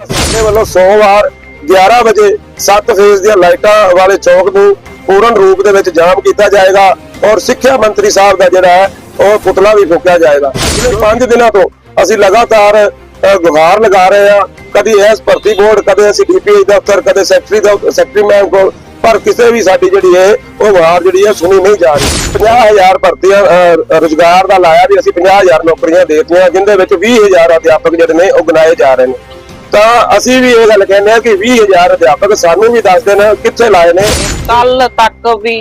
ਸਾਡੇ ਵੱਲੋਂ ਸੋਮਵਾਰ 11 ਵਜੇ 7 ਫੇਜ਼ ਦੀਆਂ ਲਾਈਟਾਂ ਵਾਲੇ ਚੌਕ ਨੂੰ ਪੂਰਨ ਰੂਪ ਦੇ ਵਿੱਚ ਜਾਮ ਕੀਤਾ ਜਾਏਗਾ ਔਰ ਸਿੱਖਿਆ ਮੰਤਰੀ ਸਾਹਿਬ ਦਾ ਜਿਹੜਾ ਹੈ ਉਹ ਪੁਤਲਾ ਵੀ ਫੂਕਿਆ ਜਾਏਗਾ। ਪਿਛਲੇ 5 ਦਿਨਾਂ ਤੋਂ ਅਸੀਂ ਲਗਾਤਾਰ ਅ, ਗੁਹਾਰ ਲਗਾ ਰਹੇ ਹਾਂ। ਕਦੀ ਐਸ ਭਰਤੀ ਬੋਰਡ ਕਦੇ ਅਸੀਂ ਡੀਪੀਆਈ ਦਫ਼ਤਰ ਕਦੇ ਸੈਕਟਰੀ ਦਾ ਸੈਕਟਰੀ ਮੈਮ ਕੋਲ ਪਰ ਕਿਸੇ ਵੀ ਸਾਡੀ ਜਿਹੜੀ ਹੈ ਉਹ ਗੁਹਾਰ ਜਿਹੜੀ ਹੈ ਸੁਣੀ ਨਹੀਂ ਜਾ ਰਹੀ। 50000 ਭਰਤੀਆਂ ਅ, ਰੁਜ਼ਗਾਰ ਦਾ ਲਾਇਆ ਵੀ ਅਸੀਂ 50000 ਨੌਕਰੀਆਂ ਦੇਤੀਆਂ ਦਿੱਤੀਆਂ ਜਿੰਦੇ ਵਿੱਚ 20000 ਅਧਿਆਪਕ ਜਿਹੜੇ ਨੇ ਉਹ ਗਿਣਾਏ ਜਾ ਰਹੇ ਨੇ। ਤਾਂ ਅਸੀਂ ਵੀ ਇਹ ਗੱਲ ਕਹਿੰਦੇ ਆ ਕਿ 20000 ਅਧਿਆਪਕ ਸਾਨੂੰ ਵੀ ਦੱਸ ਦੇਣ ਕਿੱਥੇ ਲਾਏ ਨੇ। ਕੱਲ ਤੱਕ ਵੀ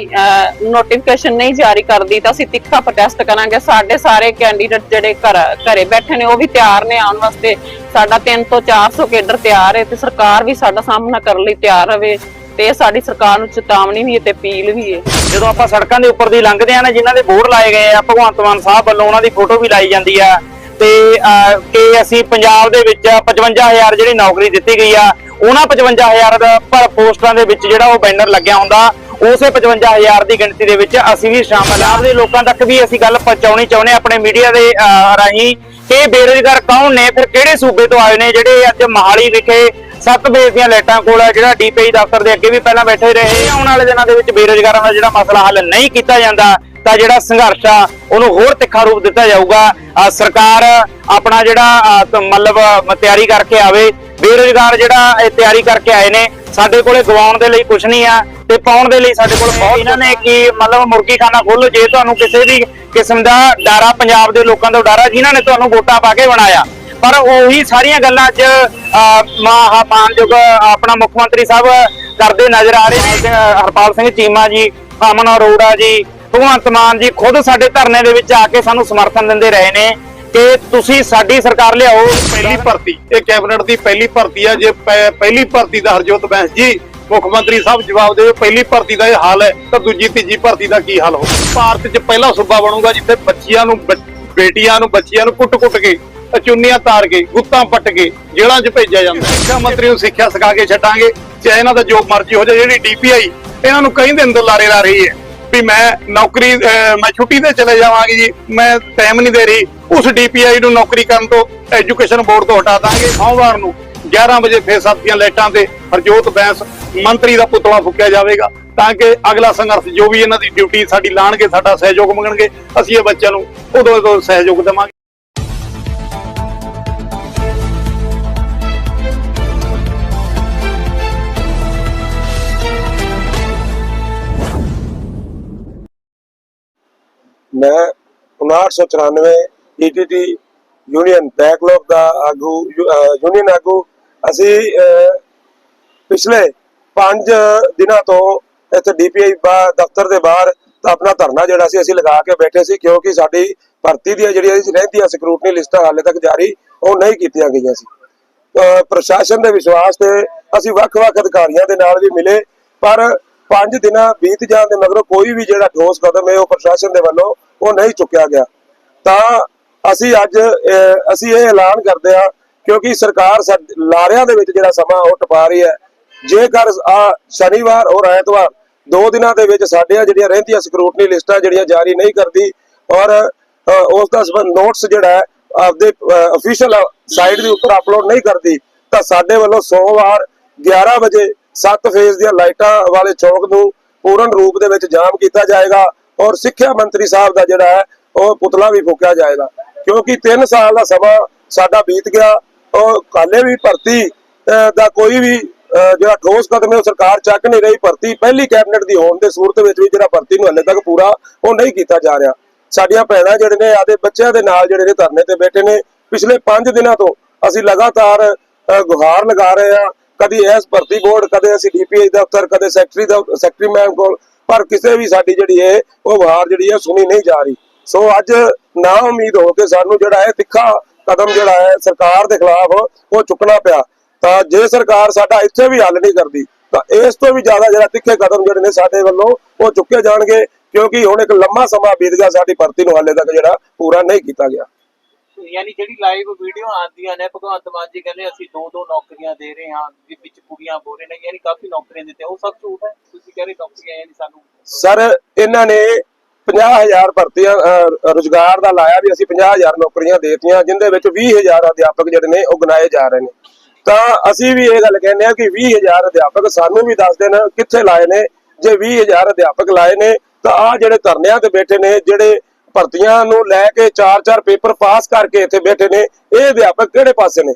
ਨੋਟੀਫਿਕੇਸ਼ਨ ਨਹੀਂ ਜਾਰੀ ਕਰਦੀ ਤਾਂ ਅਸੀਂ ਤਿੱਖਾ ਪ੍ਰੋਟੈਸਟ ਕਰਾਂਗੇ। ਸਾਡੇ ਸਾਰੇ ਕੈਂਡੀਡੇਟ ਜਿਹੜੇ ਘਰ ਘਰੇ ਬੈਠੇ ਨੇ ਉਹ ਵੀ ਤਿਆਰ ਨੇ ਆਉਣ ਵਾਸਤੇ। ਸਾਡਾ 3 ਤੋਂ 400 ਕੇਡਰ ਤਿਆਰ ਹੈ ਤੇ ਸਰਕਾਰ ਵੀ ਸਾਡਾ ਸਾਹਮਣਾ ਕਰਨ ਲਈ ਤਿਆਰ ਰਵੇ ਤੇ ਇਹ ਸਾਡੀ ਸਰਕਾਰ ਨੂੰ ਚੇਤਾਵਨੀ ਵੀ ਹੈ ਤੇ ਅਪੀਲ ਵੀ ਹੈ। ਜਦੋਂ ਆਪਾਂ ਸੜਕਾਂ ਦੇ ਉੱਪਰ ਦੀ ਲੰਘਦੇ ਆ ਨਾ ਜਿਨ੍ਹਾਂ ਦੇ ਬੋਰਡ ਲਾਏ ਗਏ ਆ ਭਗਵੰਤ ਮਾਨ ਸਾਹਿਬ ਵੱਲੋਂ ਉਹਨਾਂ ਦੀ ਫੋਟੋ ਵੀ ਲਾਈ ਜਾਂਦੀ ਆ। ਤੇ ਕਿ ਅਸੀਂ ਪੰਜਾਬ ਦੇ ਵਿੱਚ 55000 ਜਿਹੜੀ ਨੌਕਰੀ ਦਿੱਤੀ ਗਈ ਆ ਉਹਨਾਂ 55000 ਦਾ ਪਰ ਪੋਸਟਾਂ ਦੇ ਵਿੱਚ ਜਿਹੜਾ ਉਹ ਬੈਨਰ ਲੱਗਿਆ ਹੁੰਦਾ ਉਸੇ 55000 ਦੀ ਗਿਣਤੀ ਦੇ ਵਿੱਚ ਅਸੀਂ ਵੀ ਸ਼ਾਮਲ ਆ। ਦੇ ਲੋਕਾਂ ਤੱਕ ਵੀ ਅਸੀਂ ਗੱਲ ਪਹੁੰਚਾਉਣੀ ਚਾਹੁੰਦੇ ਹਾਂ ਆਪਣੇ ਮੀਡੀਆ ਦੇ ਅਹ, ਰਾਹੀਂ ਕਿ ਇਹ ਬੇਰੁਜ਼ਗਾਰ ਕੌਣ ਨੇ ਫਿਰ ਕਿਹੜੇ ਸੂਬੇ ਤੋਂ ਆਏ ਨੇ ਜਿਹੜੇ ਅੱਜ ਮਹਾਲੀ ਵਿਖੇ ਸੱਤ ਬੇਸ ਦੀਆਂ ਲਾਈਟਾਂ ਕੋਲ ਆ ਜਿਹੜਾ ਡੀਪੀਆਈ ਦਫ਼ਤਰ ਦੇ ਅੱਗੇ ਵੀ ਪਹਿਲਾਂ ਬੈਠੇ ਰਹੇ ਆਉਣ ਵਾਲੇ ਦਿਨਾਂ ਦੇ ਵਿੱਚ ਬੇਰੁਜ਼ਗਾਰਾਂ ਦਾ ਜਿਹੜਾ ਮਸਲਾ ਹੱਲ ਨਹੀਂ ਕੀਤਾ ਜਾਂਦਾ ਤਾਂ ਜਿਹੜਾ ਸੰਘਰਸ਼ ਆ, ਉਹਨੂੰ ਹੋਰ ਤਿੱਖਾ ਰੂਪ ਦਿੱਤਾ ਜਾਊਗਾ। ਸਰਕਾਰ ਆਪਣਾ ਜਿਹੜਾ ਮਤਲਬ ਤਿਆਰੀ ਕਰਕੇ ਆਵੇ। ਬੇਰੁਜ਼ਗਾਰ ਜਿਹੜਾ ਇਹ ਤਿਆਰੀ ਕਰਕੇ ਆਏ ਨੇ, ਸਾਡੇ ਕੋਲੇ ਗਵਾਉਣ ਦੇ ਲਈ ਕੁਝ ਨਹੀਂ ਆ ਤੇ ਪਾਉਣ ਦੇ ਲਈ ਸਾਡੇ ਕੋਲ ਬਹੁਤ ਇਹਨਾਂ ਨੇ ਕਿ ਮਤਲਬ ਮੁਰਗੀ ਖਾਨਾ ਖੋਲੋ, ਜੇ ਤੁਹਾਨੂੰ ਕਿਸੇ ਵੀ ਕਿਸਮ ਦਾ ਡਾਰਾ ਪੰਜਾਬ ਦੇ ਲੋਕਾਂ ਦਾ ਡਾਰਾ, ਜਿਨ੍ਹਾਂ ਨੇ ਤੁਹਾਨੂੰ ਵੋਟਾਂ ਪਾ ਕੇ ਬਣਾਇਆ। ਪਰ ਉਹੀ ਸਾਰੀਆਂ ਗੱਲਾਂ ਅੱਜ ਮਹਾ ਮਾਨਯੋਗ ਆਪਣਾ ਮੁੱਖ ਮੰਤਰੀ ਸਾਹਿਬ ਕਰਦੇ ਨਜ਼ਰ ਆ ਰਹੇ ਨੇ ਹਰਪਾਲ ਸਿੰਘ ਚੀਮਾ ਜੀ ਅਮਨ ਅਰੋੜਾ ਜੀ ਭਗਵੰਤ ਮਾਨ ਜੀ ਖੁਦ ਸਾਡੇ ਧਰਨੇ ਦੇ ਵਿੱਚ ਆ ਕੇ ਸਾਨੂੰ ਸਮਰਥਨ ਦਿੰਦੇ ਰਹੇ ਨੇ ਕਿ ਤੁਸੀਂ ਸਾਡੀ ਸਰਕਾਰ ਲਿਆਓ। ਪਹਿਲੀ ਭਰਤੀ, ਇਹ ਕੈਬਨਿਟ ਦੀ ਪਹਿਲੀ ਭਰਤੀ ਆ, ਜੇ ਪਹਿਲੀ ਭਰਤੀ ਦਾ ਹਰਜੋਤ ਬੈਂਸ ਜੀ, ਮੁੱਖ ਮੰਤਰੀ ਸਾਹਿਬ ਜਵਾਬ ਦੇਵੇ ਪਹਿਲੀ ਭਰਤੀ ਦਾ ਇਹ ਹਾਲ ਹੈ, ਤਾਂ ਦੂਜੀ, ਤੀਜੀ ਭਰਤੀ ਦਾ ਕੀ ਹਾਲ ਹੋਊ ਭਾਰਤ 'ਚ ਪਹਿਲਾ ਸੂਬਾ ਬਣੂਗਾ, ਜਿੱਥੇ ਬੱਚੀਆਂ ਨੂੰ ਬੇਟੀਆਂ ਨੂੰ, ਬੱਚੀਆਂ ਨੂੰ ਕੁੱਟ-ਕੁੱਟ ਕੇ ਚੁੰਨੀਆਂ ਤਾਰ ਕੇ, ਗੁੱਤਾਂ ਪੱਟ ਕੇ, ਜੇਲ੍ਹਾਂ 'ਚ ਭੇਜਿਆ ਜਾਂਦਾ ਸਿੱਖਿਆ ਮੰਤਰੀ ਨੂੰ ਸਿੱਖਿਆ ਸਿਖਾ ਕੇ ਛੱਡਾਂਗੇ, ਚਾਹੇ ਇਹਨਾਂ ਦਾ ਜੋ ਮਰਜ਼ੀ ਹੋ ਜਾਏ, ਜਿਹੜੀ ਡੀਪੀਆਈ ਇਹਨਾਂ ਨੂੰ ਕਈ ਦਿਨ ਤੋਂ ਲਾਰੇ ਲਾ ਰਹੀ ਹੈ। ਵੀ ਮੈਂ ਨੌਕਰੀ ਮੈਂ ਛੁੱਟੀ ਤੇ ਚਲੇ ਜਾਵਾਂਗੀ ਜੀ। ਮੈਂ ਟਾਈਮ ਨਹੀਂ ਦੇ ਰਹੀ। ਉਸ ਡੀਪੀਆਈ ਨੂੰ ਨੌਕਰੀ ਕਰਨ ਤੋਂ ਐਜੂਕੇਸ਼ਨ ਬੋਰਡ ਤੋਂ ਹਟਾ ਦਾਂਗੇ ਸੋਮਵਾਰ ਨੂੰ 11 ਵਜੇ ਫੇਰ ਸਾਥੀਆਂ ਲਾਈਟਾਂ ਤੇ ਹਰਜੋਤ ਬੈਂਸ ਮੰਤਰੀ ਦਾ ਪੁਤਲਾ ਫੁੱਕਿਆ ਜਾਵੇਗਾ, ਤਾਂ ਕਿ ਅਗਲਾ ਸੰਘਰਸ਼ ਜੋ ਵੀ ਇਹਨਾਂ ਦੀ ਡਿਊਟੀ ਸਾਡੀ ਲਾਣਗੇ, ਸਾਡਾ ਸਹਿਯੋਗ ਮੰਗਣਗੇ, ਅਸੀਂ ਇਹ ਬੱਚਿਆਂ ਨੂੰ ਉਦੋਂ ਉਦੋਂ ਸਹਿਯੋਗ ਦੇਵਾਂਗੇ। ਮੈਂ 5994 ਈਟੀਟੀ ਯੂਨੀਅਨ ਬੈਕਲੌਗ ਦਾ ਆਗੂ ਯੂਨੀਅਨ ਆਗੂ। ਅਸੀਂ ਪਿਛਲੇ 5 ਦਿਨਾਂ ਤੋਂ ਇੱਥੇ ਡੀਪੀਆਈ ਦਫ਼ਤਰ ਦੇ ਬਾਹਰ ਆਪਣਾ ਧਰਨਾ ਜਿਹੜਾ ਸੀ, ਅਸੀਂ ਲਗਾ ਕੇ ਬੈਠੇ ਸੀ, ਕਿਉਂਕਿ ਸਾਡੀ ਭਰਤੀ ਦੀਆਂ ਜਿਹੜੀਆਂ ਰਹਿੰਦੀਆਂ ਸਕਰੂਟਨੀ ਲਿਸਟਾਂ ਹਾਲੇ ਤੱਕ ਜਾਰੀ, ਉਹ ਨਹੀਂ ਕੀਤੀਆਂ ਗਈਆਂ ਸੀ। ਪ੍ਰਸ਼ਾਸਨ ਦੇ ਵਿਸ਼ਵਾਸ ਤੇ ਅਸੀਂ ਵੱਖ-ਵੱਖ ਅਧਿਕਾਰੀਆਂ ਦੇ ਨਾਲ ਵੀ ਮਿਲੇ, ਪਰ 5 ਦਿਨਾਂ ਬੀਤ ਜਾਣ ਦੇ ਮਗਰੋਂ ਕੋਈ ਵੀ ਜਿਹੜਾ ਠੋਸ ਕਦਮ ਹੈ, ਉਹ ਪ੍ਰਸ਼ਾਸਨ ਦੇ ਵੱਲੋਂ ਉਹ ਨਹੀਂ ਚੁੱਕਿਆ ਗਿਆ। ਤਾਂ ਅਸੀਂ ਅੱਜ ਅਸੀਂ ਇਹ ਐਲਾਨ ਕਰਦੇ ਹਾਂ ਕਿਉਂਕਿ ਸਰਕਾਰ ਲਾਰਿਆਂ ਦੇ ਵਿੱਚ ਜਿਹੜਾ ਸਮਾਂ ਉਹ ਟਪਾ ਰਹੀ ਹੈ। ਜੇਕਰ ਆ ਸ਼ਨੀਵਾਰ ਔਰ ਐਤਵਾਰ ਦੋ ਦਿਨਾਂ ਦੇ ਵਿੱਚ ਸਾਡੀਆਂ ਜਿਹੜੀਆਂ ਰਹਿੰਦੀਆਂ ਸਕਰੂਟਨੀ ਲਿਸਟਾਂ ਜਿਹੜੀਆਂ ਜਾਰੀ ਨਹੀਂ ਕਰਦੀ ਔਰ ਉਸ ਦਾ ਸੰਬੰਧ ਨੋਟਸ ਜਿਹੜਾ ਆਪਦੇ ਅਫੀਸ਼ੀਅਲ ਸਾਈਟ ਦੇ ਉੱਪਰ ਅਪਲੋਡ ਨਹੀਂ ਕਰਦੀ, ਤਾਂ ਸਾਡੇ ਵੱਲੋਂ ਸੋਮਵਾਰ 11 ਵਜੇ 7 ਫੇਜ਼ ਦੀਆਂ ਲਾਈਟਾਂ ਵਾਲੇ ਚੌਕ ਨੂੰ ਪੂਰਨ ਰੂਪ ਦੇ ਵਿੱਚ ਜਾਮ ਕੀਤਾ ਜਾਏਗਾ। ਔਰ ਸਿੱਖਿਆ ਮੰਤਰੀ ਸਾਹਿਬ ਦਾ ਜਿਹੜਾ ਹੈ, ਉਹ ਪੁਤਲਾ ਵੀ ਫੂਕਿਆ ਜਾਏਗਾ। ਕਿਉਂਕਿ 3 ਸਾਲ ਦਾ ਸਮਾਂ ਸਾਡਾ ਬੀਤ ਗਿਆ, ਉਹ ਕਾਲੇ ਵੀ ਭਰਤੀ ਦਾ ਕੋਈ ਵੀ ਜਿਹੜਾ ਠੋਸ ਕਦਮ ਹੈ, ਉਹ ਸਰਕਾਰ ਚੱਕ ਨਹੀਂ ਰਹੀ। ਭਰਤੀ ਪਹਿਲੀ ਕੈਬਨਿਟ ਦੀ ਹੋਣ ਦੇ ਸੂਰਤ ਵਿੱਚ ਵੀ ਜਿਹੜਾ ਭਰਤੀ ਨੂੰ ਹਲੇ ਤੱਕ ਪੂਰਾ ਉਹ ਨਹੀਂ ਕੀਤਾ ਜਾ ਰਿਹਾ। ਸਾਡੀਆਂ ਭੈਣਾਂ ਜਿਹੜੇ ਨੇ, ਆਦੇ ਬੱਚਿਆਂ ਦੇ ਨਾਲ ਜਿਹੜੇ ਨੇ ਧਰਨੇ ਤੇ ਬੈਠੇ ਨੇ। ਪਿਛਲੇ 5 ਦਿਨਾਂ ਤੋਂ ਅਸੀਂ ਲਗਾਤਾਰ ਗੁਹਾਰ ਲਗਾ ਰਹੇ ਹਾਂ। ਕਦੀ ਐਸ ਭਰਤੀ ਬੋਰਡ, ਕਦੇ ਅਸੀਂ ਡੀਪੀਆਈ ਦਫ਼ਤਰ ਕਦੇ ਸੈਕਟਰੀ ਦਾ, ਸੈਕਟਰੀ ਮੈਮ ਕੋਲ ਪਰ ਕਿਸੇ ਵੀ ਸਾਡੀ ਜਿਹੜੀ ਹੈ ਉਹ ਗੁਹਾਰ ਜਿਹੜੀ ਹੈ ਸੁਣੀ ਨਹੀਂ ਜਾ ਰਹੀ। ਸੋ ਅੱਜ ਨਾ ਉਮੀਦ ਹੋ ਕੇ ਸਾਨੂੰ ਜਿਹੜਾ ਹੈ ਤਿੱਖਾ ਕਦਮ ਜਿਹੜਾ ਹੈ ਸਰਕਾਰ ਦੇ ਖਿਲਾਫ, ਉਹ ਚੁੱਕਣਾ ਪਿਆ। ਤਾਂ ਜੇ ਸਰਕਾਰ ਸਾਡਾ ਇੱਥੇ ਵੀ ਹੱਲ ਨਹੀਂ ਕਰਦੀ, ਤਾਂ ਇਸ ਤੋਂ ਵੀ ਜ਼ਿਆਦਾ ਜਿਹੜਾ ਤਿੱਖੇ ਕਦਮ ਜਿਹੜੇ ਨੇ ਸਾਡੇ ਵੱਲੋਂ, ਉਹ ਚੁੱਕੇ ਜਾਣਗੇ, ਕਿਉਂਕਿ ਹੁਣ ਇੱਕ ਲੰਮਾ ਸਮਾਂ ਬੀਤ ਗਿਆ, ਸਾਡੀ ਭਰਤੀ ਨੂੰ ਹਾਲੇ ਤੱਕ ਜਿਹੜਾ ਪੂਰਾ ਨਹੀਂ ਕੀਤਾ ਗਿਆ। ਯਾਨੀ ਜਿਹੜੀ ਲਾਈਵ ਵੀਡੀਓ ਆਉਂਦੀਆਂ ਨੇ ਭਗਵੰਤ ਮਾਨ ਜੀ ਕਹਿੰਦੇ ਅਸੀਂ ਦੋ ਦੋ ਨੌਕਰੀਆਂ ਦੇ ਰਹੇ ਹਾਂ ਵੀ ਵਿੱਚ ਕੁੜੀਆਂ ਬੋਲ ਰਹੇ ਨੇ ਯਾਨੀ ਕਾਫੀ ਨੌਕਰੀਆਂ ਦਿੱਤੇ ਉਹ ਸਭ ਝੂਠ ਹੈ। ਤੁਸੀਂ ਕਹਿ ਨੌਕਰੀਆਂ ਯਾਨੀ ਸਾਨੂੰ ਸਰ ਇਹਨਾਂ ਨੇ 50000 ਭਰਤੀਆਂ ਅਹ, ਦਾ ਲਾਇਆ ਵੀ ਅਸੀਂ 50000 ਨੌਕਰੀਆਂ ਦੇਤੀਆਂ ਜਿੰਦੇ ਵਿੱਚ 20000 ਅਧਿਆਪਕ ਜਿਹੜੇ ਨੇ ਉਹ ਗਿਣਾਏ ਜਾ ਰਹੇ ਨੇ। ਤਾਂ ਅਸੀਂ ਵੀ ਇਹ ਗੱਲ ਕਹਿੰਦੇ ਆ ਕਿ 20000 ਅਧਿਆਪਕ ਸਾਨੂੰ ਵੀ ਦੱਸ ਦੇਣ ਕਿੱਥੇ ਲਾਏ ਨੇ। ਜੇ 20000 ਅਧਿਆਪਕ ਲਾਏ ਨੇ ਤਾਂ ਆ ਜਿਹੜੇ ਧਰਨਿਆਂ ਤੇ ਬੈਠੇ ਨੇ ਜਿਹੜੇ ਭਰਤੀਆਂ ਨੂੰ ਲੈ ਕੇ 4-4 ਪੇਪਰ ਪਾਸ ਕਰਕੇ ਇੱਥੇ ਬੈਠੇ ਨੇ। ਇਹ ਅਧਿਆਪਕ ਕਿਹੜੇ ਪਾਸੇ ਨੇ?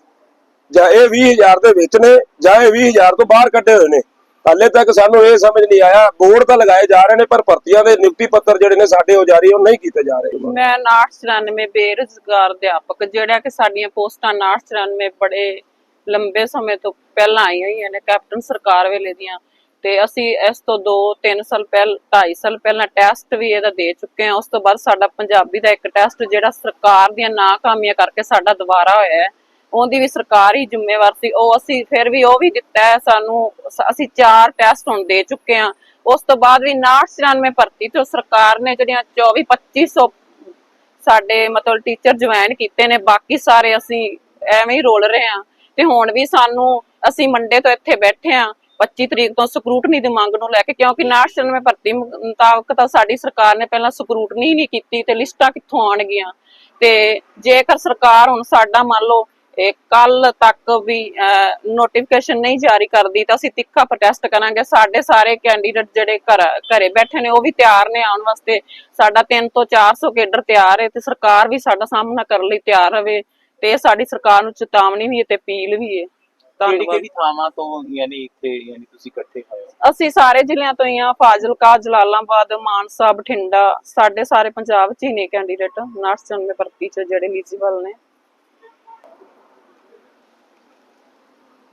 ਜਾਂ ਇਹ 20000 ਦੇ ਵਿੱਚ ਨੇ ਜਾਂ ਇਹ 20000 ਤੋਂ ਬਾਹਰ ਕੱਢੇ ਹੋਏ ਨੇ? ਹਾਲੇ ਤੱਕ ਸਾਨੂੰ ਇਹ ਸਮਝ ਨਹੀਂ ਆਇਆ। ਬੋਰਡ ਤਾਂ ਲਗਾਏ ਜਾ ਰਹੇ ਨੇ, ਪਰ ਭਰਤੀਆਂ ਦੇ ਨਿਯੁਕਤੀ ਪੱਤਰ ਜਿਹੜੇ ਨੇ ਸਾਡੇ ਹੋ ਜਾ ਰਹੀ ਉਹ ਨਹੀਂ ਕੀਤੇ ਜਾ ਰਹੇ। ਮੈਂ 994 ਬੇਰੁਜ਼ਗਾਰ ਅਧਿਆਪਕ ਜਿਹੜਾ ਕਿ ਸਾਡੀਆਂ ਪੋਸਟਾਂ 994 ਬੜੇ ਲੰਬੇ ਸਮੇਂ ਤੋਂ ਪਹਿਲਾਂ ਆਈਆਂ ਹੋਈਆਂ ਨੇ, ਕੈਪਟਨ ਸਰਕਾਰ ਵੇਲੇ ਦੀਆਂ। ਤੇ ਅਸੀਂ ਇਸ ਤੋਂ 2-3 ਸਾਲ ਪਹਿਲ 2.5 ਸਾਲ ਪਹਿਲਾਂ ਟੈਸਟ ਵੀ ਇਹਦਾ ਦੇ ਚੁੱਕੇ ਹਾਂ। ਉਸ ਤੋਂ ਬਾਅਦ ਸਾਡਾ ਪੰਜਾਬੀ ਦਾ ਇੱਕ ਟੈਸਟ ਜਿਹੜਾ ਸਰਕਾਰ ਦੀਆਂ ਨਾਕਾਮੀਆਂ ਕਰਕੇ ਸਾਡਾ ਦੁਬਾਰਾ ਹੋਇਆ ਹੈ। ਉਹਦੀ ਵੀ ਸਰਕਾਰ ਹੀ ਜ਼ਿੰਮੇਵਾਰ ਸੀ। ਉਹ ਅਸੀਂ ਫਿਰ ਵੀ ਉਹ ਵੀ ਦਿੱਤਾ ਹੈ। ਸਾਨੂੰ ਅਸੀਂ ਚਾਰ ਟੈਸਟ ਹੁਣ ਦੇ ਚੁੱਕੇ ਹਾਂ। ਉਸ ਤੋਂ ਬਾਅਦ ਵੀ 994 ਭਰਤੀ ਤੇ ਸਰਕਾਰ ਨੇ ਜਿਹੜੀਆਂ 24 2500 ਸਾਡੇ ਮਤਲਬ ਟੀਚਰ ਜੁਆਇਨ ਕੀਤੇ ਨੇ। ਬਾਕੀ ਸਾਰੇ ਅਸੀਂ ਐਵੇਂ ਹੀ ਰੋਲ ਰਹੇ ਹਾਂ। ਤੇ ਹੁਣ ਵੀ ਸਾਨੂੰ ਅਸੀਂ ਮੰਡੇ ਤੋਂ ਇੱਥੇ ਬੈਠੇ ਹਾਂ। 25 ਤਰੀਕ ਤੋਂ ਸਕਰੂਟਨੀ ਦੀ ਮੰਗ ਨੂੰ ਲੈ ਕੇ, ਕਿਉਂਕਿ ਨੈਸ਼ਨਲ ਮੈਂ ਭਰਤੀ ਮੁਤਾਬਕ ਤਾਂ ਸਾਡੀ ਸਰਕਾਰ ਨੇ ਪਹਿਲਾਂ ਸਕਰੂਟਨੀ ਨਹੀਂ ਕੀਤੀ ਤੇ ਲਿਸਟਾਂ ਕਿੱਥੋਂ ਆਣਗੀਆਂ ਤੇ ਜੇਕਰ ਸਰਕਾਰ ਹੁਣ ਸਾਡਾ ਮੰਨ ਲਓ ਕੱਲ ਤੱਕ ਵੀ ਨੋਟੀਫਿਕੇਸ਼ਨ ਨਹੀਂ ਜਾਰੀ ਕਰਦੀ ਤਾਂ ਅਸੀਂ ਤਿੱਖਾ ਪ੍ਰੋਟੈਸਟ ਕਰਾਂਗੇ। ਸਾਡੇ ਸਾਰੇ ਕੈਂਡੀਡੇਟ ਜਿਹੜੇ ਘਰ, ਘਰੇ ਬੈਠੇ ਨੇ, ਉਹ ਵੀ ਤਿਆਰ ਨੇ ਆਉਣ ਵਾਸਤੇ। ਸਾਡਾ 3 ਤੋਂ 400 ਕੇਡਰ ਤਿਆਰ ਹੈ ਤੇ ਸਰਕਾਰ ਵੀ ਸਾਡਾ ਸਾਹਮਣਾ ਕਰਨ ਲਈ ਤਿਆਰ ਰਵੇ ਤੇ ਸਾਡੀ ਸਰਕਾਰ ਨੂੰ ਚੇਤਾਵਨੀ ਵੀ ਹੈ ਤੇ ਅਪੀਲ ਵੀ ਹੈ। ਕਿਹੜੀ ਧੰਨਵਾਦ ਕਿਹੜੀ ਥਾਵਾਂ ਤੋਂ ਯਾਨੀ ਇੱਥੇ ਯਾਨੀ ਤੁਸੀਂ ਇਕੱਠੇ ਹੋਏ ਹੋ? ਅਸੀਂ ਸਾਰੇ ਜ਼ਿਲ੍ਹਿਆਂ ਤੋਂ ਹੀ ਆ ਫਾਜ਼ਿਲਕਾ ਜਲਾਲਾਬਾਦ ਮਾਨਸਾ ਬਠਿੰਡਾ ਸਾਡੇ ਸਾਰੇ ਪੰਜਾਬ ਚ ਹੀ ਨੇ ਕੈਂਡੀਡੇਟ ਨਰਸ ਜਨਮੇ ਭਰਤੀ ਚ ਜਿਹੜੇ ਐਲੀਜੀਬਲ ਨੇ।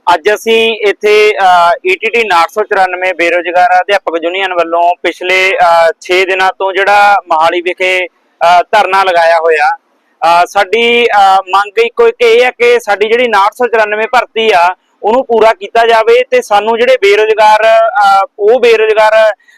ਅੱਜ ਅਸੀਂ ਇੱਥੇ ETT 994 ਬੇਰੋਜ਼ਗਾਰ ਅਧਿਆਪਕ ਯੂਨੀਅਨ ਵੱਲੋਂ ਪਿਛਲੇ 6 ਦਿਨਾਂ ਤੋਂ ਜਿਹੜਾ ਮਹਾਲੀ ਵਿਖੇ ਅ, ਧਰਨਾ ਲਗਾਇਆ ਹੋਇਆ। ਸਾਡੀ ਅ, ਮੰਗ ਇੱਕੋ ਇੱਕ ਇਹ ਹੈ ਕਿ ਸਾਡੀ ਜਿਹੜੀ 994 ਭਰਤੀ ਆ ਉਹਨੂੰ ਪੂਰਾ ਕੀਤਾ ਜਾਵੇ ਤੇ ਸਾਨੂੰ ਜਿਹੜੇ ਬੇਰੋਜ਼ਗਾਰ ਉਹ ਬੇਰੋਜ਼ਗਾਰ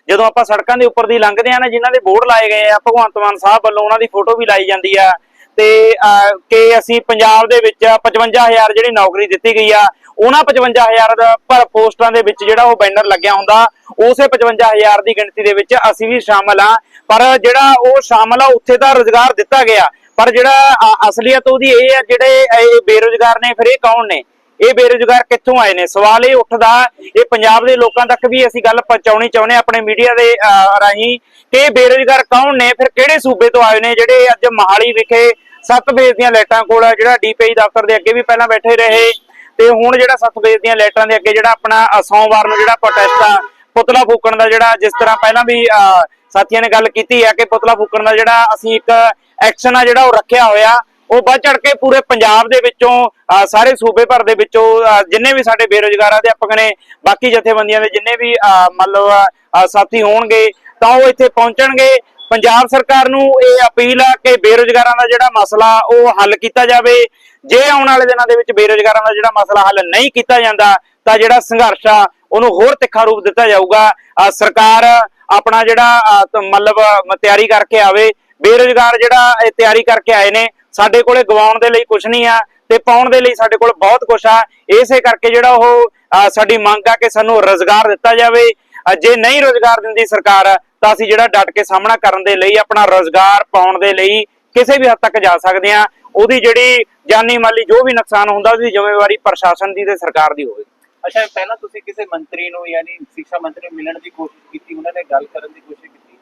ਜਦੋਂ ਆਪਾਂ ਸੜਕਾਂ ਦੇ ਉੱਪਰ ਦੀ ਲੰਘਦੇ ਆ ਨਾ ਜਿਨ੍ਹਾਂ ਦੇ ਬੋਰਡ ਲਾਏ ਗਏ ਆ ਭਗਵੰਤ ਮਾਨ ਸਾਹਿਬ ਵੱਲੋਂ ਉਹਨਾਂ ਦੀ ਫੋਟੋ ਵੀ ਲਾਈ ਜਾਂਦੀ ਆ ਤੇ ਅਹ, ਕਿ ਅਸੀਂ ਪੰਜਾਬ ਦੇ ਵਿੱਚ 55000 ਜਿਹੜੀ ਨੌਕਰੀ ਦਿੱਤੀ ਗਈ ਆ ਉਹਨਾਂ 55000 ਦਾ ਪਰ ਪੋਸਟਾਂ ਦੇ ਵਿੱਚ ਜਿਹੜਾ ਉਹ ਬੈਨਰ ਲੱਗਿਆ ਹੁੰਦਾ ਉਸੇ 55000 ਦੀ ਗਿਣਤੀ ਦੇ ਵਿੱਚ ਅਸੀਂ ਵੀ ਸ਼ਾਮਲ ਆ ਪਰ ਜਿਹੜਾ ਉਹ ਸ਼ਾਮਲ ਆ ਉੱਥੇ ਤਾਂ ਰੋਜ਼ਗਾਰ ਦਿੱਤਾ ਗਿਆ। ਪਰ ਜਿਹੜਾ ਅਸਲੀਅਤ ਉਹਦੀ ਇਹ ਆ ਜਿਹੜੇ ਇਹ ਬੇਰੋਜ਼ਗਾਰ ਨੇ ਫਿਰ ਇਹ ਕੌਣ ਨੇ? ਇਹ ਬੇਰੁਜ਼ਗਾਰ ਕਿੱਥੋਂ ਆਏ ਨੇ? ਸਵਾਲ ਇਹ ਉੱਠਦਾ ਇਹ ਪੰਜਾਬ ਦੇ ਲੋਕਾਂ ਤੱਕ ਵੀ ਅਸੀਂ ਗੱਲ ਪਹੁੰਚਾਉਣੀ ਚਾਹੁੰਦੇ ਆਪਣੇ ਮੀਡੀਆ ਦੇ ਰਾਹੀਂ ਕਿ ਇਹ ਕੌਣ ਨੇ? ਫਿਰ ਕਿਹੜੇ ਸੂਬੇ ਤੋਂ ਆਏ ਨੇ? ਜਿਹੜੇ ਅੱਜ ਮਹਾਲੀ ਵਿਖੇ ਸੱਤ ਬੇਸ ਦੀਆਂ ਲਾਈਟਾਂ ਕੋਲ ਜਿਹੜਾ ਡੀਪੀਆਈ ਦਫ਼ਤਰ ਦੇ ਅੱਗੇ ਵੀ ਪਹਿਲਾਂ ਬੈਠੇ ਰਹੇ। ਤੇ ਹੁਣ ਜਿਹੜਾ ਸੱਤ ਫੇਜ਼ ਦੀਆਂ ਲਾਈਟਾਂ ਦੇ ਅੱਗੇ ਜਿਹੜਾ ਆਪਣਾ ਸੋਮਵਾਰ ਨੂੰ ਜਿਹੜਾ ਪ੍ਰੋਟੈਸਟ ਆ ਪੁਤਲਾ ਫੂਕਣ ਦਾ ਜਿਹੜਾ ਜਿਸ ਤਰ੍ਹਾਂ ਪਹਿਲਾਂ ਵੀ ਅ, ਸਾਥੀਆਂ ਨੇ ਗੱਲ ਕੀਤੀ ਹੈ ਕਿ ਪੁਤਲਾ ਫੂਕਣ ਦਾ ਜਿਹੜਾ ਅਸੀਂ ਇੱਕ ਐਕਸ਼ਨ ਆ ਜਿਹੜਾ ਉਹ ਰੱਖਿਆ ਹੋਇਆ, ਉਹ ਵੱਧ ਚੜ ਕੇ ਪੂਰੇ ਪੰਜਾਬ ਦੇ ਵਿੱਚੋਂ ਸਾਰੇ ਸੂਬੇ ਭਰ ਦੇ ਵਿੱਚੋਂ ਜਿੰਨੇ ਵੀ ਸਾਡੇ ਬੇਰੋਜ਼ਗਾਰ ਅਧਿਆਪਕ ਨੇ, ਬਾਕੀ ਜਥੇਬੰਦੀਆਂ ਦੇ ਜਿੰਨੇ ਵੀ ਮਤਲਬ ਸਾਥੀ ਹੋਣਗੇ, ਤਾਂ ਉਹ ਇੱਥੇ ਪਹੁੰਚਣਗੇ। ਪੰਜਾਬ ਸਰਕਾਰ ਨੂੰ ਇਹ ਅਪੀਲ ਆ ਕਿ ਬੇਰੋਜ਼ਗਾਰਾਂ ਦਾ ਜਿਹੜਾ ਮਸਲਾ ਉਹ ਹੱਲ ਕੀਤਾ ਜਾਵੇ। ਜੇ ਆਉਣ ਵਾਲੇ ਦਿਨਾਂ ਦੇ ਵਿੱਚ ਬੇਰੋਜ਼ਗਾਰਾਂ ਦਾ ਜਿਹੜਾ ਮਸਲਾ ਹੱਲ ਨਹੀਂ ਕੀਤਾ ਜਾਂਦਾ, ਤਾਂ ਜਿਹੜਾ ਸੰਘਰਸ਼ ਆ, ਉਹਨੂੰ ਹੋਰ ਤਿੱਖਾ ਰੂਪ ਦਿੱਤਾ ਜਾਊਗਾ। ਸਰਕਾਰ ਆਪਣਾ ਜਿਹੜਾ ਮਤਲਬ ਤਿਆਰੀ ਕਰਕੇ ਆਵੇ। ਬੇਰੋਜ਼ਗਾਰ ਜਿਹੜਾ, ਇਹ ਤਿਆਰੀ ਕਰਕੇ ਆਏ ਨੇ, ਸਾਡੇ ਕੋਲੇ ਗਵਾਉਣ ਦੇ ਲਈ ਕੁਝ ਨਹੀਂ ਆ ਤੇ ਪਾਉਣ ਦੇ ਲਈ ਸਾਡੇ ਕੋਲ ਬਹੁਤ ਕੁਝ ਆ। ਇਸੇ ਕਰਕੇ ਜਿਹੜਾ ਉਹ ਸਾਡੀ ਮੰਗ ਆ ਕਿ ਸਾਨੂੰ ਰੋਜ਼ਗਾਰ ਦਿੱਤਾ ਜਾਵੇ। ਜੇ ਨਹੀਂ ਰੋਜ਼ਗਾਰ ਦਿੰਦੀ ਸਰਕਾਰ, ਤਾਂ ਅਸੀਂ ਜਿਹੜਾ ਡਟ ਕੇ ਸਾਹਮਣਾ ਕਰਨ ਦੇ ਲਈ, ਆਪਣਾ ਰੋਜ਼ਗਾਰ ਪਾਉਣ ਦੇ ਲਈ ਕਿਸੇ ਵੀ ਹੱਦ ਤੱਕ ਜਾ ਸਕਦੇ ਆ। ਉਹਦੀ ਜਿਹੜੀ ਜਾਨੀ ਮਾਲੀ ਜੋ ਵੀ ਨੁਕਸਾਨ ਹੁੰਦਾ, ਉਹਦੀ ਜ਼ਿੰਮੇਵਾਰੀ ਪ੍ਰਸ਼ਾਸਨ ਦੀ ਤੇ ਸਰਕਾਰ ਦੀ ਹੋਵੇ। ਅੱਛਾ, ਪਹਿਲਾਂ ਤੁਸੀਂ ਕਿਸੇ ਮੰਤਰੀ ਨੂੰ ਯਾਨੀ ਸਿੱਖਿਆ ਮੰਤਰੀ ਨੂੰ ਮਿਲਣ ਦੀ ਕੋਸ਼ਿਸ਼ ਕੀਤੀ, ਉਹਨਾਂ ਨੇ ਗੱਲ ਕਰਨ ਦੀ ਕੋਸ਼ਿਸ਼ ਕੀਤੀ?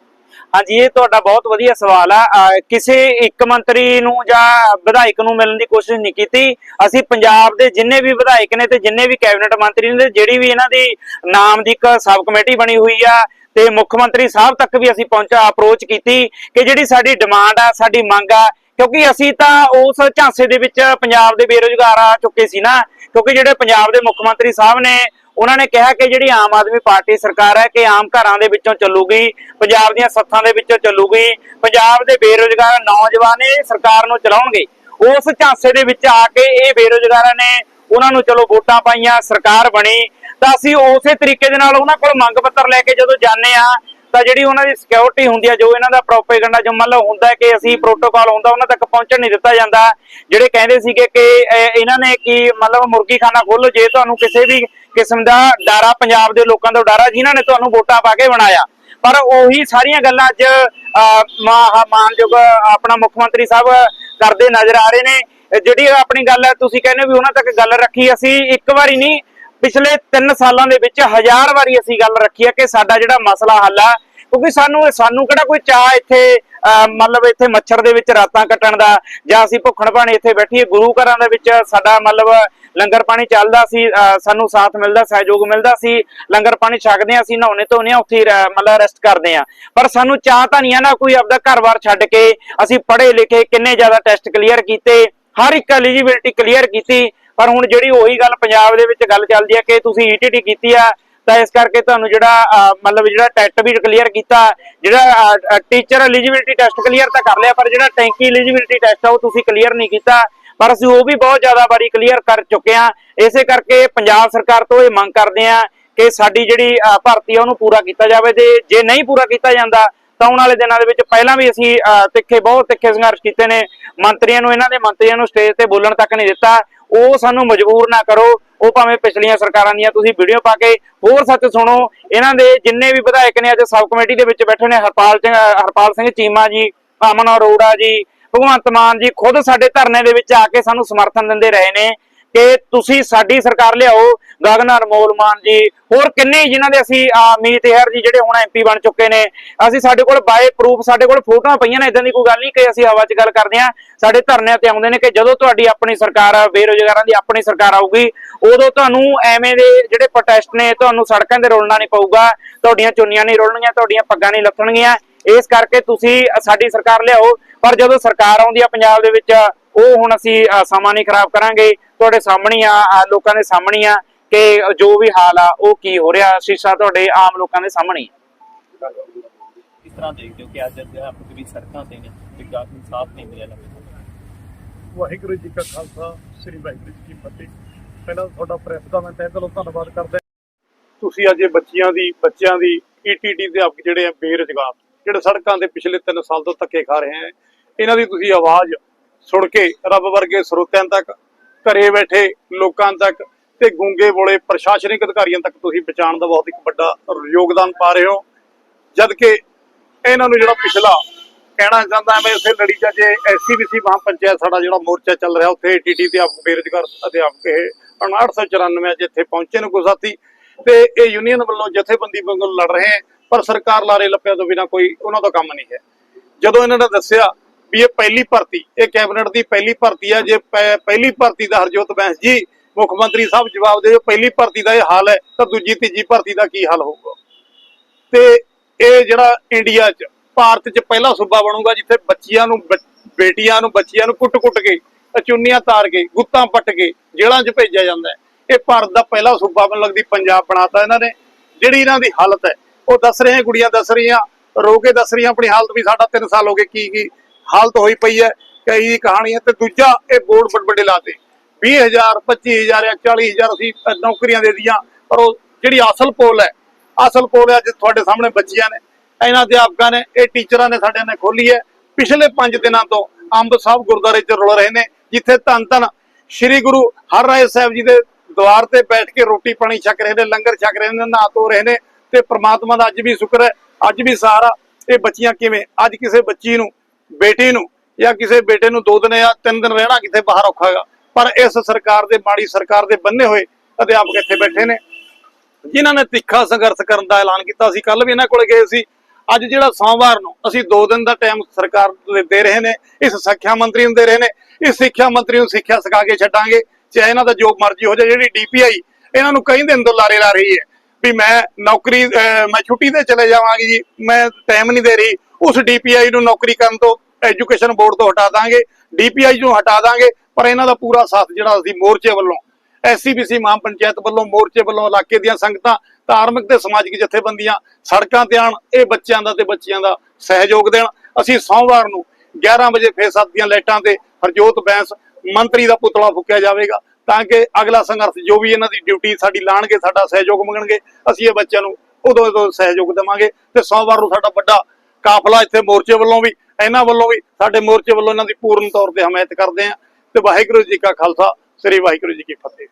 ਹਾਂਜੀ, ਇਹ ਤੁਹਾਡਾ ਬਹੁਤ ਵਧੀਆ ਸਵਾਲ ਆ। ਕਿਸੇ ਇੱਕ ਮੰਤਰੀ ਨੂੰ ਜਾਂ ਵਿਧਾਇਕ ਨੂੰ ਮਿਲਣ ਦੀ ਕੋਸ਼ਿਸ਼ ਨਹੀਂ ਕੀਤੀ। ਅਸੀਂ ਪੰਜਾਬ ਦੇ ਜਿੰਨੇ ਵੀ ਵਿਧਾਇਕ ਨੇ ਤੇ ਜਿੰਨੇ ਵੀ ਕੈਬਨਿਟ ਮੰਤਰੀ ਨੇ, ਜਿਹੜੀ ਵੀ ਇਹਨਾਂ ਦੀ ਨਾਮ ਦੀ ਇੱਕ ਸਬ ਕਮੇਟੀ ਬਣੀ ਹੋਈ ਆ ਤੇ ਮੁੱਖ ਮੰਤਰੀ ਸਾਹਿਬ ਤੱਕ ਵੀ ਅਸੀਂ ਪਹੁੰਚਾ ਅਪਰੋਚ ਕੀਤੀ ਕਿ ਜਿਹੜੀ ਸਾਡੀ ਡਿਮਾਂਡ ਆ, ਸਾਡੀ ਮੰਗ ਆ ਕਿਉਂਕਿ ਅਸੀਂ ਤਾਂ ਉਸ ਝਾਂਸੇ ਦੇ ਵਿੱਚ ਪੰਜਾਬ ਦੇ ਬੇਰੁਜ਼ਗਾਰ ਆ ਚੁੱਕੇ ਸੀ ਨਾ, ਕਿਉਂਕਿ ਜਿਹੜੇ ਪੰਜਾਬ ਦੇ ਮੁੱਖ ਮੰਤਰੀ ਸਾਹਿਬ ਨੇ, ਉਹਨਾਂ ਨੇ ਕਿਹਾ ਕਿ ਜਿਹੜੀ ਆਮ ਆਦਮੀ ਪਾਰਟੀ ਸਰਕਾਰ ਹੈ ਕਿ ਆਮ ਘਰਾਂ ਦੇ ਵਿੱਚੋਂ ਚੱਲੂਗੀ, ਪੰਜਾਬ ਦੀਆਂ ਸੱਥਾਂ ਦੇ ਵਿੱਚੋਂ ਚੱਲੂਗੀ, ਪੰਜਾਬ ਦੇ ਬੇਰੁਜ਼ਗਾਰ ਨੌਜਵਾਨ ਇਹ ਸਰਕਾਰ ਨੂੰ ਚਲਾਉਣਗੇ। ਉਸ ਝਾਂਸੇ ਦੇ ਵਿੱਚ ਆ ਕੇ ਇਹ ਬੇਰੁਜ਼ਗਾਰਾਂ ਨੇ ਉਹਨਾਂ ਨੂੰ ਚਲੋ ਵੋਟਾਂ ਪਾਈਆਂ, ਸਰਕਾਰ ਬਣੀ, ਤਾਂ ਅਸੀਂ ਉਸੇ ਤਰੀਕੇ ਦੇ ਨਾਲ ਉਹਨਾਂ ਕੋਲ ਮੰਗ ਪੱਤਰ ਲੈ ਕੇ ਜਦੋਂ ਜਾਂਦੇ ਆ ਤਾਂ ਜਿਹੜੀ ਉਹਨਾਂ ਦੀ ਸਿਕਿਉਰਿਟੀ ਹੁੰਦੀ ਹੈ ਜੋ ਇਹਨਾਂ ਦਾ ਪ੍ਰੋਪੇਗੈਂਡਾ ਜੋ ਮੰਨ ਲਓ ਹੁੰਦਾ ਕਿ ਅਸੀਂ ਪ੍ਰੋਟੋਕਾਲ ਹੁੰਦਾ, ਉਹਨਾਂ ਤੱਕ ਪਹੁੰਚਣ ਨਹੀਂ ਦਿੱਤਾ ਜਾਂਦਾ। ਜਿਹੜੇ ਕਹਿੰਦੇ ਸੀਗੇ ਕਿ ਇਹਨਾਂ ਨੇ ਕੀ ਮਤਲਬ ਮੁਰਗੀ ਖੋਲੋ ਜੇ ਤੁਹਾਨੂੰ ਕਿਸੇ ਵੀ ਕਿਸਮ ਦਾ ਡਾਰਾ ਪੰਜਾਬ ਦੇ ਲੋਕਾਂ ਦਾ ਡਾਰਾ, ਜਿਨ੍ਹਾਂ ਨੇ ਤੁਹਾਨੂੰ ਵੋਟਾਂ ਪਾ ਕੇ ਬਣਾਇਆ। ਪਰ ਉਹੀ ਸਾਰੀਆਂ ਗੱਲਾਂ ਅੱਜ ਮਾਨਯੋਗ ਆਪਣਾ ਮੁੱਖ ਮੰਤਰੀ ਸਾਹਿਬ ਕਰਦੇ ਨਜ਼ਰ ਆ ਰਹੇ ਨੇ। ਜਿਹੜੀ ਆਪਣੀ ਗੱਲ ਹੈ, ਤੁਸੀਂ ਕਹਿੰਦੇ ਹੋ ਵੀ ਉਹਨਾਂ ਤੱਕ ਗੱਲ ਰੱਖੀ, ਅਸੀਂ ਇੱਕ ਵਾਰੀ ਨਹੀਂ, ਪਿਛਲੇ 3 ਸਾਲਾਂ ਦੇ ਵਿੱਚ ਹਜ਼ਾਰ ਵਾਰੀ ਅਸੀਂ ਗੱਲ ਰੱਖੀ ਹੈ ਕਿ ਸਾਡਾ ਜਿਹੜਾ ਮਸਲਾ ਹੱਲ ਆ ਕਿਉਂਕਿ ਸਾਨੂੰ ਸਾਨੂੰ ਕਿਹੜਾ ਕੋਈ ਚਾਹ ਇੱਥੇ ਮਤਲਬ ਇੱਥੇ ਮੱਛਰ ਦੇ ਵਿੱਚ ਰਾਤਾਂ ਕੱਟਣ ਦਾ, ਜਾਂ ਅਸੀਂ ਭੁੱਖਣ ਭਾਣੇ ਇੱਥੇ ਬੈਠੀਏ ਗੁਰੂ ਘਰਾਂ ਦੇ ਵਿੱਚ ਸਾਡਾ ਮਤਲਬ ਲੰਗਰ ਪਾਣੀ ਚੱਲਦਾ ਸੀ ਸਾਨੂੰ ਸਾਥ ਮਿਲਦਾ, ਸਹਿਯੋਗ ਮਿਲਦਾ ਸੀ, ਲੰਗਰ ਪਾਣੀ ਛਕਦੇ ਹਾਂ ਅਸੀਂ, ਨਹਾਉਣੇ ਧੋਨੇ ਹਾਂ, ਉੱਥੇ ਮਤਲਬ ਰੈਸਟ ਕਰਦੇ ਹਾਂ। ਪਰ ਸਾਨੂੰ ਚਾਹ ਤਾਂ ਨਹੀਂ ਆ ਨਾ ਕੋਈ ਆਪਦਾ ਘਰ-ਬਾਰ ਛੱਡ ਕੇ, ਅਸੀਂ ਪੜ੍ਹੇ ਲਿਖੇ ਕਿੰਨੇ ਜ਼ਿਆਦਾ ਟੈਸਟ ਕਲੀਅਰ ਕੀਤੇ, ਹਰ ਇੱਕ ਐਲੀਜੀਬਿਲਟੀ ਕਲੀਅਰ ਕੀਤੀ, ਪਰ ਹੁਣ ਜਿਹੜੀ ਉਹੀ ਗੱਲ ਪੰਜਾਬ ਦੇ ਵਿੱਚ ਗੱਲ ਚੱਲਦੀ ਹੈ ਕਿ ਤੁਸੀਂ ਈਟੀਟੀ ਕੀਤੀ ਆ ਤਾਂ ਇਸ ਕਰਕੇ ਤੁਹਾਨੂੰ ਜਿਹੜਾ ਮਤਲਬ ਜਿਹੜਾ ਟੈਟ ਵੀ ਕਲੀਅਰ ਕੀਤਾ, ਜਿਹੜਾ ਟੀਚਰ ਐਲੀਜੀਬਿਲਟੀ ਟੈਸਟ ਕਲੀਅਰ ਤਾਂ ਕਰ ਲਿਆ, ਪਰ ਜਿਹੜਾ ਟੈਂਕੀ ਐਲੀਜੀਬਿਲਟੀ ਟੈਸਟ ਆ ਉਹ ਤੁਸੀਂ ਕਲੀਅਰ ਨਹੀਂ ਕੀਤਾ। ਪਰ ਅਸੀਂ ਉਹ ਵੀ ਬਹੁਤ ਜ਼ਿਆਦਾ ਵਾਰੀ ਕਲੀਅਰ ਕਰ ਚੁੱਕੇ ਆ ਇਸੇ ਕਰਕੇ ਪੰਜਾਬ ਸਰਕਾਰ ਤੋਂ ਇਹ ਮੰਗ ਕਰਦੇ ਆ ਕਿ ਸਾਡੀ ਜਿਹੜੀ ਭਰਤੀ ਆ ਉਹਨੂੰ ਪੂਰਾ ਕੀਤਾ ਜਾਵੇ ਤੇ ਜੇ ਨਹੀਂ ਪੂਰਾ ਕੀਤਾ ਜਾਂਦਾ, ਤਾਂ ਆਉਣ ਵਾਲੇ ਦਿਨਾਂ ਦੇ ਵਿੱਚ ਪਹਿਲਾਂ ਵੀ ਅਸੀਂ ਤਿੱਖੇ, ਬਹੁਤ ਤਿੱਖੇ ਸੰਘਰਸ਼ ਕੀਤੇ ਨੇ। ਮੰਤਰੀਆਂ ਨੂੰ, ਇਹਨਾਂ ਦੇ ਮੰਤਰੀਆਂ ਨੂੰ ਸਟੇਜ ਤੇ ਬੋਲਣ ਤੱਕ ਨਹੀਂ ਦਿੱਤਾ। ਉਹ ਸਾਨੂੰ ਮਜਬੂਰ ਨਾ ਕਰੋ। ਉਹ ਭਾਵੇਂ ਪਿਛਲੀਆਂ ਸਰਕਾਰਾਂ ਦੀਆਂ ਤੁਸੀਂ ਵੀਡੀਓ ਪਾ ਕੇ ਹੋਰ ਸੱਚ ਸੁਣੋ। ਇਹਨਾਂ ਦੇ ਜਿੰਨੇ ਵੀ ਵਿਧਾਇਕ ਨੇ ਅੱਜ ਸਬ ਕਮੇਟੀ ਦੇ ਵਿੱਚ ਬੈਠੇ ਨੇ, ਹਰਪਾਲ ਸਿੰਘ ਹਰਪਾਲ ਸਿੰਘ ਚੀਮਾ ਜੀ ਅਮਨ ਅਰੋੜਾ ਜੀ, ਭਗਵੰਤ ਮਾਨ ਜੀ, ਖੁਦ ਸਾਡੇ ਧਰਨੇ ਦੇ ਵਿੱਚ ਆ ਕੇ ਸਾਨੂੰ ਸਮਰਥਨ ਦਿੰਦੇ ਰਹੇ ਨੇ। ਕਿ ਤੁਸੀਂ ਸਾਡੀ ਸਰਕਾਰ ਲਿਆਓ ਗਗਨ ਅਨਮੋਲ ਮਾਨ ਜੀ। ਹੋਰ ਕਿੰਨੇ ਹੀ ਜਿਨ੍ਹਾਂ ਦੇ ਅਸੀਂ ਅਹ, ਮੀਤ ਹੈਰ ਜੀ ਜਿਹੜੇ ਹੁਣ ਐਮਪੀ ਬਣ ਚੁੱਕੇ ਨੇ ਅਸੀਂ ਸਾਡੇ ਕੋਲ ਬਾਏ ਪ੍ਰੂਫ ਸਾਡੇ ਕੋਲ ਫੋਟੋਆਂ ਪਈਆਂ ਨੇ ਇਦਾਂ ਦੀ ਕੋਈ ਗੱਲ ਨਹੀਂ ਕਿ ਅਸੀਂ ਹਵਾ 'ਚ ਗੱਲ ਕਰਦੇ ਆ ਸਾਡੇ ਧਰਨਿਆਂ ਤੇ ਆਉਂਦੇ ਨੇ ਕਿ ਜਦੋਂ ਤੁਹਾਡੀ ਆਪਣੀ ਸਰਕਾਰ ਆ ਬੇਰੋਜ਼ਗਾਰਾਂ ਦੀ ਆਪਣੀ ਸਰਕਾਰ ਆਊਗੀ ਉਦੋਂ ਤੁਹਾਨੂੰ ਐਵੇਂ ਦੇ ਜਿਹੜੇ ਪ੍ਰੋਟੈਸਟ ਨੇ ਤੁਹਾਨੂੰ ਸੜਕਾਂ ਤੇ ਰੋਲਣਾ ਨਹੀਂ ਪਊਗਾ ਤੁਹਾਡੀਆਂ ਚੁੰਨੀਆਂ ਨਹੀਂ ਰੋਲਣਗੀਆਂ ਤੁਹਾਡੀਆਂ ਪੱਗਾਂ ਨਹੀਂ ਲੱਥਣਗੀਆਂ। ਇਸ ਕਰਕੇ ਤੁਸੀਂ ਸਾਡੀ ਸਰਕਾਰ ਲਿਆਓ ਪਰ ਜਦੋਂ ਸਰਕਾਰ ਆਉਂਦੀ ਆ ਪੰਜਾਬ ਦੇ ਵਿੱਚ ਉਹ ਹੁਣ ਅਸੀਂ ਸਮਾਂ ਨਹੀਂ ਖਰਾਬ ਕਰਾਂਗੇ। ਤੁਹਾਡੇ ਸਾਹਮਣੇ ਆ ਲੋਕਾਂ ਦੇ ਸਾਹਮਣੇ ਆ ਕਿ ਜੋ ਵੀ ਹਾਲ ਆ ਉਹ ਕੀ ਹੋ ਰਿਹਾ ਸ਼ੀਸ਼ਾ ਤੁਹਾਡੇ ਆਮ ਲੋਕਾਂ ਦੇ ਸਾਹਮਣੇ ਹੀ ਆ। ਕਿਸ ਤਰ੍ਹਾਂ ਦੇਖਦੇ ਹੋ ਕਿ ਅੱਜ ਅਧਿਆਪਕ ਵੀ ਸੜਕਾਂ ਤੇ ਨੇ ਵਿਕਾਸ ਨੂੰ ਸਾਥ ਨਹੀਂ ਮਿਲਿਆ ਲੰਬੇ ਵਾਹਿਗੁਰੂ ਜੀ ਕਾ ਖਾਲਸਾ ਸ੍ਰੀ ਵਾਹਿਗੁਰੂ ਜੀ ਕੀ ਫਤਿਹ। ਪਹਿਲਾਂ ਤੁਹਾਡਾ ਪ੍ਰੈਸ ਦਾ ਮੈਂ ਤਹਿ ਦਿਲੋਂ ਧੰਨਵਾਦ ਕਰਦਾ ਤੁਸੀਂ ਅੱਜ ਇਹ ਬੱਚੀਆਂ ਦੀ ਬੱਚਿਆਂ ਦੀ ਈਟੀਟੀ ਦੇ ਆਪ ਜਿਹੜੇ ਆ ਬੇਰੁਜ਼ਗਾਰ ਜਿਹੜੇ ਸੜਕਾਂ ਤੇ ਪਿਛਲੇ 3 ਸਾਲ ਤੋਂ ਧੱਕੇ ਖਾ ਰਹੇ ਆ ਇਹਨਾਂ ਦੀ ਤੁਸੀਂ ਆਵਾਜ਼ ਸੁਣ ਕੇ ਰੱਬ ਵਰਗੇ ਸਰੋਤਿਆਂ ਤੱਕ, ਘਰੇ ਬੈਠੇ ਲੋਕਾਂ ਤੱਕ ਤੇ ਗੂੰਗੇ ਬੋਲੇ ਪ੍ਰਸ਼ਾਸਨਿਕ ਅਧਿਕਾਰੀਆਂ ਤੱਕ ਤੁਸੀਂ ਪਹੁੰਚਾਉਣ ਦਾ ਬਹੁਤ ਇੱਕ ਵੱਡਾ ਯੋਗਦਾਨ ਪਾ ਰਹੇ ਹੋ। ਜਦ ਕਿ ਇਹਨਾਂ ਨੂੰ ਜਿਹੜਾ ਪਿਛਲਾ ਕਹਿਣਾ ਚਾਹੁੰਦਾ ਮੈਂ ਇਸੇ ਲੜੀ ਚ ਜੇ ਐਸਸੀਬੀਸੀ ਮਹਾ ਪੰਚਾਇਤ ਸਾਡਾ ਜਿਹੜਾ ਮੋਰਚਾ ਚੱਲ ਰਿਹਾ, ਉੱਥੇ ਟੀਟੀ ਤੇ ਆਪ ਬੇਰੁਜ਼ਗਾਰ ਅਧਿਆਪਕ ਇਹ 5994 ਅੱਜ ਇੱਥੇ ਪਹੁੰਚੇ ਨੇ ਕੋਈ ਸਾਥੀ ਤੇ ਇਹ ਯੂਨੀਅਨ ਵੱਲੋਂ ਜਥੇਬੰਦੀ ਵਾਂਗੂ ਲੜ ਰਹੇ ਹੈ, ਪਰ ਸਰਕਾਰ ਲਾਰੇ ਲੱਪਿਆਂ ਤੋਂ ਬਿਨਾ ਕੋਈ, ਉਹਨਾਂ ਦਾ ਕੰਮ ਨਹੀਂ ਹੈ। ਜਦੋਂ ਇਹਨਾਂ ਨੇ ਦੱਸਿਆ ਵੀ ਇਹ ਪਹਿਲੀ ਭਰਤੀ, ਇਹ ਕੈਬਨਿਟ ਦੀ ਪਹਿਲੀ ਭਰਤੀ ਆ, ਜੇ ਪਹਿਲੀ ਭਰਤੀ ਦਾ ਹਰਜੋਤ ਬੈਂਸ ਜੀ, ਮੁੱਖ ਮੰਤਰੀ ਸਾਹਿਬ ਜਵਾਬ ਦੇ ਪਹਿਲੀ ਭਰਤੀ ਦਾ ਇਹ ਹਾਲ ਹੈ, ਤਾਂ ਦੂਜੀ, ਤੀਜੀ ਭਰਤੀ ਦਾ ਕੀ ਹਾਲ ਹੋਊਗਾ? ਤੇ ਇਹ ਜਿਹੜਾ ਇੰਡੀਆ 'ਚ, ਭਾਰਤ 'ਚ ਪਹਿਲਾ ਸੂਬਾ ਬਣੂਗਾ, ਜਿੱਥੇ ਬੱਚੀਆਂ ਨੂੰ ਬੇਟੀਆਂ ਨੂੰ, ਬੱਚੀਆਂ ਨੂੰ ਕੁੱਟ-ਕੁੱਟ ਕੇ ਚੁੰਨੀਆਂ ਤਾਰ ਕੇ, ਗੁੱਤਾਂ ਪੱਟ ਕੇ, ਜੇਲ੍ਹਾਂ 'ਚ ਭੇਜਿਆ ਜਾਂਦਾ ਹੈ। ਇਹ ਭਾਰਤ ਦਾ ਪਹਿਲਾ ਸੂਬਾ ਮੈਨੂੰ ਲੱਗਦੀ ਪੰਜਾਬ ਬਣਾਤਾ ਇਹਨਾਂ ਨੇ। ਜਿਹੜੀ ਇਹਨਾਂ ਦੀ ਹਾਲਤ ਹੈ, ਉਹ ਦੱਸ ਰਹੇ ਗੁੜੀਆਂ ਦੱਸ ਰਹੀਆਂ, ਰੋ ਕੇ ਦੱਸ ਰਹੀਆਂ, ਆਪਣੀ ਹਾਲਤ ਵੀ ਸਾਡਾ 3 ਸਾਲ ਹੋ ਗਏ ਕੀ ਕੀ ਹਾਲਤ ਹੋਈ ਪਈ ਹੈ ਕਈ ਕਹਾਣੀਆਂ ਤੇ ਦੂਜਾ ਇਹ ਬੋਰਡ ਵੱਡੇ ਵੱਡੇ ਲਾਤੇ 20000 25000 ਜਾਂ 40000 ਅਸੀਂ ਨੌਕਰੀਆਂ ਦੇ ਦੀਆਂ ਪਰ ਉਹ ਜਿਹੜੀ ਅਸਲ ਪੋਲ ਹੈ, ਅਸਲ ਪੋਲ ਅੱਜ ਤੁਹਾਡੇ ਸਾਹਮਣੇ ਬੱਚੀਆਂ ਨੇ, ਇਹਨਾਂ ਅਧਿਆਪਕਾਂ ਨੇ, ਇਹ ਟੀਚਰਾਂ ਨੇ ਸਾਡੇ ਨੇ ਖੋਲੀ ਹੈ। ਪਿਛਲੇ 5 ਦਿਨਾਂ ਤੋਂ ਅੰਬ ਸਾਹਿਬ ਗੁਰਦੁਆਰੇ ਚ ਰੁਲ ਰਹੇ ਨੇ, ਜਿੱਥੇ ਧੰਨ ਧੰਨ ਸ੍ਰੀ ਗੁਰੂ ਹਰਿਰਾਏ ਸਾਹਿਬ ਜੀ ਦੇ ਦਵਾਰ ਤੇ ਬੈਠ ਕੇ ਰੋਟੀ ਪਾਣੀ ਛਕ ਰਹੇ ਨੇ, ਲੰਗਰ ਛਕ ਰਹੇ ਨੇ, ਨਹਾ ਧੋ ਰਹੇ ਨੇ ਤੇ ਪ੍ਰਮਾਤਮਾ ਦਾ ਅੱਜ ਵੀ ਸ਼ੁਕਰ ਹੈ, ਅੱਜ ਵੀ ਸਾਰਾ ਇਹ ਬੱਚੀਆਂ ਕਿਵੇਂ? ਅੱਜ ਕਿਸੇ ਬੱਚੀ ਨੂੰ ਬੇਟੀ ਨੂੰ ਜਾਂ ਕਿਸੇ ਬੇਟੇ ਨੂੰ ਦੋ ਦਿਨ ਜਾਂ ਤਿੰਨ ਦਿਨ ਰਹਿਣਾ ਕਿਤੇ ਬਾਹਰ ਔਖਾ ਪਰ ਇਸ ਸਰਕਾਰ ਦੇ, ਮਾੜੀ ਸਰਕਾਰ ਦੇ ਬੰਨੇ ਹੋਏ ਅਧਿਆਪਕ ਇੱਥੇ ਬੈਠੇ ਨੇ। ਜਿਨ੍ਹਾਂ ਨੇ ਤਿੱਖਾ ਸੰਘਰਸ਼ ਕਰਨ ਦਾ ਐਲਾਨ ਕੀਤਾ ਸੀ ਕੱਲ ਵੀ ਇਹਨਾਂ ਕੋਲ ਗਏ ਸੀ। ਅੱਜ ਜਿਹੜਾ ਸੋਮਵਾਰ ਨੂੰ ਅਸੀਂ 2 ਦਿਨ ਦਾ ਟਾਈਮ ਸਰਕਾਰ ਦੇ ਰਹੇ ਨੇ, ਇਸ ਸਿੱਖਿਆ ਮੰਤਰੀ ਨੂੰ ਦੇ ਰਹੇ ਨੇ, ਇਸ ਸਿੱਖਿਆ ਮੰਤਰੀ ਨੂੰ ਸਿੱਖਿਆ ਸਿਖਾ ਕੇ ਛੱਡਾਂਗੇ, ਚਾਹੇ ਇਹਨਾਂ ਦਾ ਜੋ ਮਰਜ਼ੀ ਹੋ ਜਾਏ ਜਿਹੜੀ ਡੀਪੀਆਈ ਇਹਨਾਂ ਨੂੰ ਕਈ ਦਿਨ ਤੋਂ ਲਾਰੇ ਲਾ ਰਹੀ ਹੈ। ਵੀ ਮੈਂ ਨੌਕਰੀ ਮੈਂ ਛੁੱਟੀ ਤੇ ਚਲੇ ਜਾਵਾਂਗੀ ਜੀ, ਮੈਂ ਟਾਈਮ ਨਹੀਂ ਦੇ ਰਹੀ ਉਸ ਡੀਪੀਆਈ ਨੂੰ ਨੌਕਰੀ ਕਰਨ ਤੋਂ ਐਜੂਕੇਸ਼ਨ ਬੋਰਡ ਤੋਂ ਹਟਾ ਦਾਂਗੇ ਡੀਪੀਆਈ ਨੂੰ ਹਟਾ ਦਾਂਗੇ, ਪਰ ਇਹਨਾਂ ਦਾ ਪੂਰਾ ਸਾਥ ਜਿਹੜਾ ਅਸੀਂ ਮੋਰਚੇ ਵੱਲੋਂ ਐਸਸੀਬੀਸੀ ਮਹਾਂ ਪੰਚਾਇਤ ਵੱਲੋਂ, ਮੋਰਚੇ ਵੱਲੋਂ ਇਲਾਕੇ ਦੀਆਂ ਸੰਗਤਾਂ, ਧਾਰਮਿਕ ਤੇ ਸਮਾਜਿਕ ਜਥੇਬੰਦੀਆਂ, ਸੜਕਾਂ ਤੇ ਆਣ, ਇਹ ਬੱਚਿਆਂ ਦਾ ਤੇ ਬੱਚਿਆਂ ਦਾ ਸਹਿਯੋਗ ਦੇਣ। ਅਸੀਂ ਸੋਮਵਾਰ ਨੂੰ 11 ਵਜੇ ਫੇਰ ਸੱਤ ਦੀਆਂ ਲਾਈਟਾਂ ਤੇ ਹਰਜੋਤ ਬੈਂਸ ਮੰਤਰੀ ਦਾ ਪੁਤਲਾ ਫੂਕਿਆ ਜਾਵੇਗਾ, ਤਾਂ ਕਿ ਅਗਲਾ ਸੰਘਰਸ਼ ਜੋ ਵੀ ਇਹਨਾਂ ਦੀ ਡਿਊਟੀ ਸਾਡੀ ਲਾਣਗੇ, ਸਾਡਾ ਸਹਿਯੋਗ ਮੰਗਣਗੇ, ਅਸੀਂ ਇਹ ਬੱਚਿਆਂ ਨੂੰ ਉਦੋਂ ਉਦੋਂ ਸਹਿਯੋਗ ਦੇਵਾਂਗੇ ਤੇ ਸੋਮਵਾਰ ਨੂੰ ਸਾਡਾ ਵੱਡਾ ਕਾਫਲਾ ਇੱਥੇ ਮੋਰਚੇ ਵੱਲੋਂ ਵੀ, ਇਹਨਾਂ ਵੱਲੋਂ ਵੀ, ਸਾਡੇ ਮੋਰਚੇ ਵੱਲੋਂ ਇਹਨਾਂ ਦੀ ਪੂਰਨ ਤੌਰ ਤੇ ਹਮਾਇਤ ਕਰਦੇ ਆਂ ਤੇ ਵਾਹਿਗੁਰੂ ਜੀ ਕਾ ਖਾਲਸਾ, ਸ੍ਰੀ ਵਾਹਿਗੁਰੂ ਜੀ ਕੀ ਫਤਿਹ।